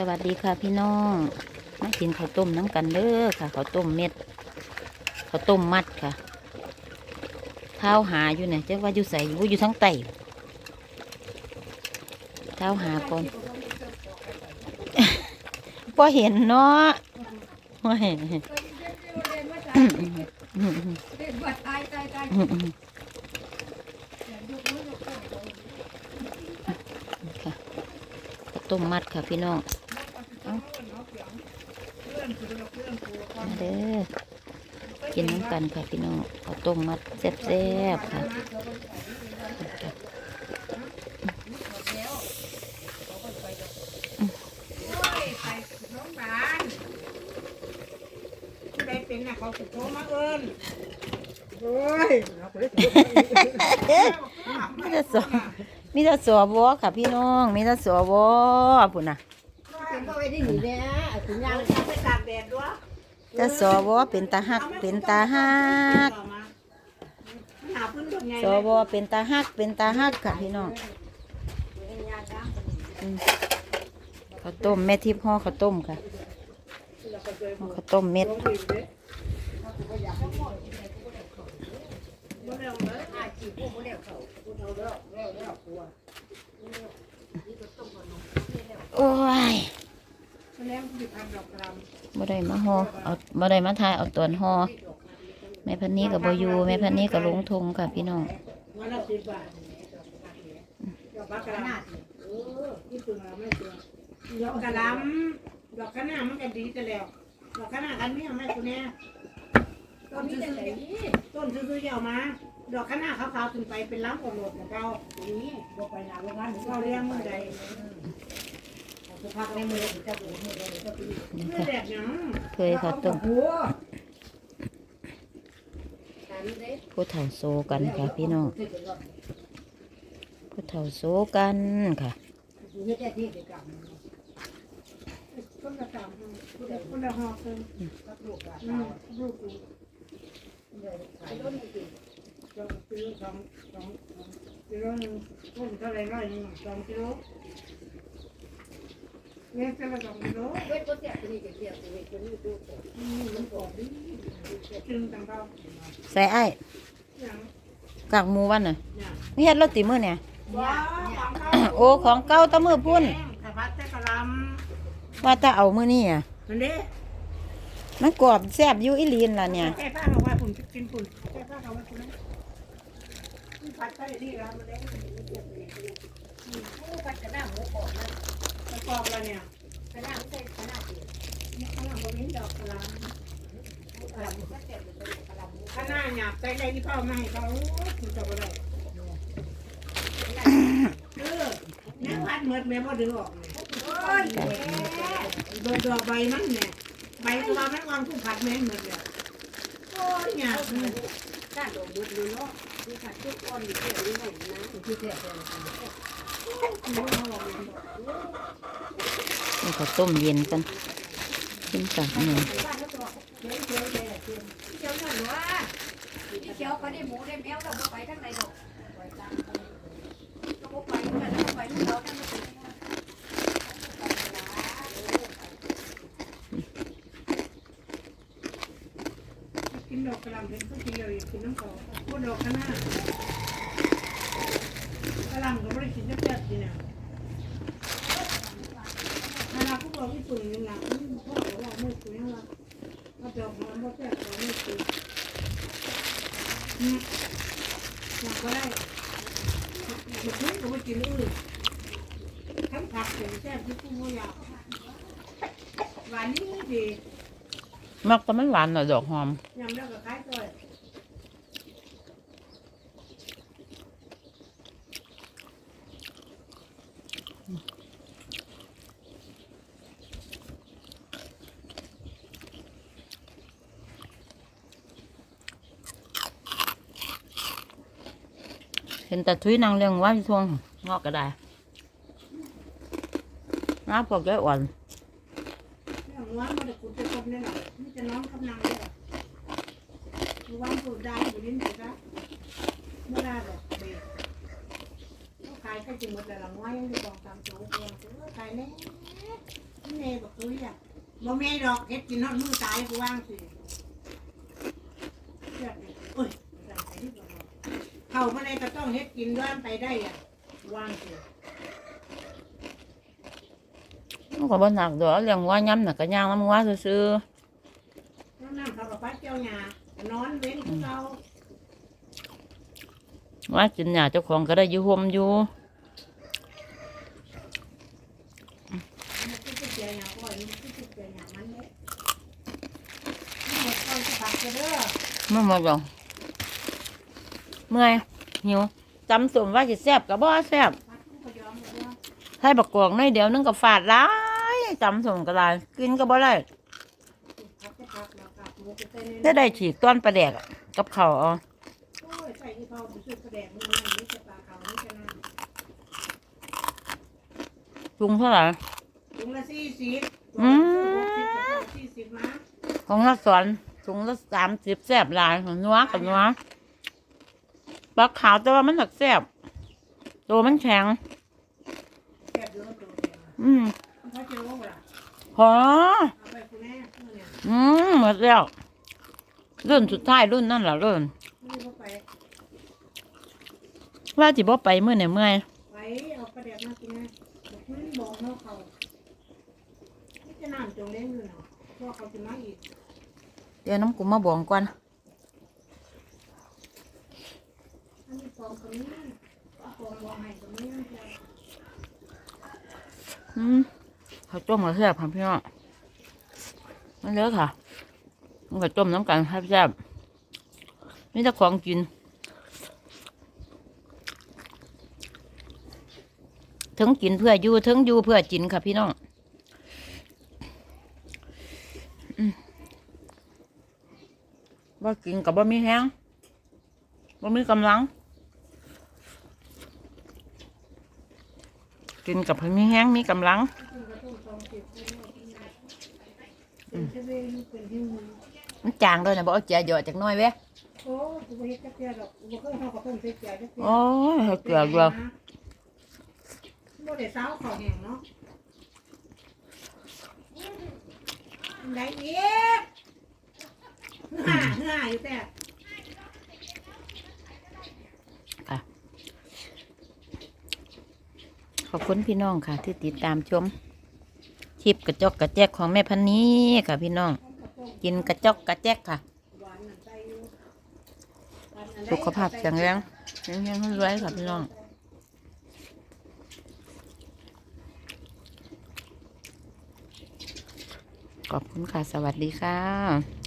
สวัสดีค่ะพี่น้องมากินข้าวต้มน้ำกันเด้อค่ะข้าวต้มเม็ดข้าวต้มมัดค่ะเท้าหาอยู่เนี่ยเจ้าว่าอยู่ใส่อยู่อยู่ทั้งไตเท้าหาก่อนพอเห็นเนาะว่าเห็นค่ต้มมัดค่ะพี่น้อง เอามาเด้อกินน้ำกันค่ะพี่น้องข้าต้มมัดแซ่บๆค่ะค่ะได้เป็นนะเขาสิโทมาเอิญโอ้ยมีแต่สอมีแต่สวค่ะพี่น้องมีแต่สวปุ่นนะเป็นก็ ไว้ที่นี่แหละถุงยางแล้วไปตากแดดด้วยแต่สวเป็นตาหักเป็นตาหักสวเป็นตาหักเป็นตาหักค่ะพี่น้องข้าวต้มแม่ทิพย์ห่อข้าวต้มค่ะข้าวต้มเม็ดโอ้ย บ่ได้มาห่อเอาบ่ได้มาทายเอาตอนห่อแม่พันนี้กับบอยู่แม่พันนี้กับลงทงค่ะพี่น้องวันละสิบบาทดอกบักกะลำเออญี่ปุ่นเราไม่เจอดอกกะลำดอกขนามันก็ดีแต่แล้ว ดอกขนากันไม่เอาแม่คุณแน่ต้นซื้อๆต้นซื้อๆเยาวมา ดอกขนาขาวๆขึ้นไปเป็นล้ำกว่าโหลดของเรานี้บอกไปหนาโรงงานเราเลี้ยงมือใดพักในมือ เจ้าตัวมือใดเจ้าตัวมือแดดยังเคยข้าวต้มโอ้ผู้เฒ่าโซกันค่ะพี่น้องผู้เฒ่าโซกันค่ะต้นกระตำคนละหอกเลยลูกลูกสองกิโลสองสองกิโลนึงต้นเท่าไรร้อยนึงสองกิโล เนี่ยจะละสองกิโลอืมมันกรอบดีจึงต่างเราใส่ไอ้ายอย่างกากหมูวันน่ะอย่างไม่เฮ็ดรถติมือเนี่ยว้าวของเขาโอ้ของเก่าแตะมือพุ่นกระพัดแต่กระลว่าแตะเอามือนี่อะำมันเด้มันกรอบแซ่บอยู่อีหลีนล่ะเนี่ยแก้ผ้าเอาไว้ผมกินฝุ่นแก้ผ้าเอาไว้คุณนะผัดไปนี่แล้วมันเด้ผัด กระด้างหมูกอบนะกรเนี่ยกระดางใส่กระดางเนี่ยข้างหลังบนนี้ดอกกระลำข้างหน้าหยาบใส่อะไรที่พ่อไมาให้เขาคุณจะอะไรเออนี่ยพัดเมือดแม่พ่อดึงออกเลยโอ้ยโดนดอกใบมันเนี่ยใบตัวมันวางผู้ผัดแม่เหมือนเลยโอ้ยหยาบเลยนี่ข้าวต้มเย็นกันกินกับหมูเขียวก็ได้หมูได้แมวเราไปทั้งไหนดอกก็ไปกั นแล้วไปทั้งเราทั้งนั้นกินดอกกระลำเป็นก็กินเลยกินน้ำเขาพวกดอกข้างหน้า ระหล่ำก็ไม่ได้กินแซ่บๆกินอะนานาผู้บอกญี่ปุ่นยังหลังพ่อบอกว่าไม่คุยนะว่าถ้าดอกมันบ่แซ่บก็ไม่คุยอืมอยากก็ได้หยุดนี้ก็ไม่กินอื่นทั้งผักถึงแซ่บที่ผู้บ่อยากหวานนี่ดีมักแต่มันหวานหน่อยดอกหอมยำแล้วก็คล้ายตัว เห็นแต่ทุยนางเลี้ยงว่าอยู่ทวงงอกก็ได้น้าพวกแกอ่อนเรื่องว่ามันจะขุดจะครบเนี่ยแหละนี่จะน้องกำลังเลยอะคือว่าขุดได้อยู่ลิ้นถูกปะไม่ได้หรอกเด็กเขาขายแค่จริงหมดเลยหลังว่ายังอยู่กตามตัวเองขายแน่ญ่บอกตุ้ยอะบ่แม่ดอกเฮ็ดกินฮอดมือตายกูว่างสิเลือดเนี่ยโอ้ย เขาบ่ได้ก็ต้องเฮ็ดกินด้วยไปได้อะว่างสิมันก็บ่หนักดอกเลี้ยงวัวย้ำน่ะก็ย่างน้ำวัวซื่อน้ำน้ำเขากับปัดเจ้าหญ้านอนเว้นคือเก่าๆว่ากินหญ้าเจ้าของก็ได้อยู่ห่มอยู่มันคือเจียหญ้าก่อนมันคือเจียหญ้ามันเด้หมดก่อนสิผักจะเด้อ มันหมดดอก เมื่อยหิวจำสมว่าสิแซ่บก็บ่แซ่บผักมันก็ยอมหมดแล้วให้บักกวางน้อยเดียวนึงก็ฟาดหลายจำสมก็ได้กินก็บ่ได้ผักจะผักแล้วกับหมูก็ใส่ในจะได้ฉีกต้นปลาแดกอะกับข้าวเอาโอ้ยใส่ที่เขาไปซื้อกระแดกมันนั่นนี่จะปลาเขานี่จะนั่นปรุงเท่าไหร่ถุงละสี่สิบอืมหกสิบกับสี่สิบมาของละสอนถุงละสามสิบแซ่บหลายของนัวกับนัว ปลาขาวแต่ว่ามันหนักแซ่บตัวมันแข็งแซ่บเยอะตัวเดียวอืมเขาจะรู้ว่าพอเอาไปคุณแม่เนี่ยอืมหมดแล้วรุ่นสุดท้ายรุ่นนั่นแหละรุ่นไม่รู้ไปว่าจิบ่ไปเมื่อไหร่เมื่อยไปเอากระแดกมาคุณแม่บอกคุณบ อืมข้าวต้มกับแซ่บค่ะพี่น้องมันเยอะค่ะ มันก็ต้มน้ำกันครับแซ่บนี่ถ้าของกินถึงกินเพื่ออยู่ถึงอยู่เพื่อกินค่ะพี่น้องอืมบ่กินกับบ่มีแห้งบ่มีกำลัง กินกับเพิ่นมีแห้งมีกำลังคุณก็ต้องฟองเก็บไว้เป็นเทเวลูเป็นหิ้วมันจางด้วยนะบอกเอาเจียเยอะจากหน้อยเว้ยโอ้กูเฮ็ดจักเดียวดอกกูบ่เคยเฮากับเพิ่นเฮ็ดใจจักเดียวโอ้ยเอาเกลือเยอะบ่ได้สาวเขาแห้งเนาะได้อีกห่าห่าอยู่แต่ อบคุณพี่น้องค่ะ ที่ติดตามชมคลิปกระจกกระแจกของแม่พันนี้ค่ะ พี่น้อง กินกระจกกระแจกค่ะ สุขภาพแข็งแรงแข็งแรงรวยค่ะพี่น้องขอบคุณค่ะ สวัสดีค่ะ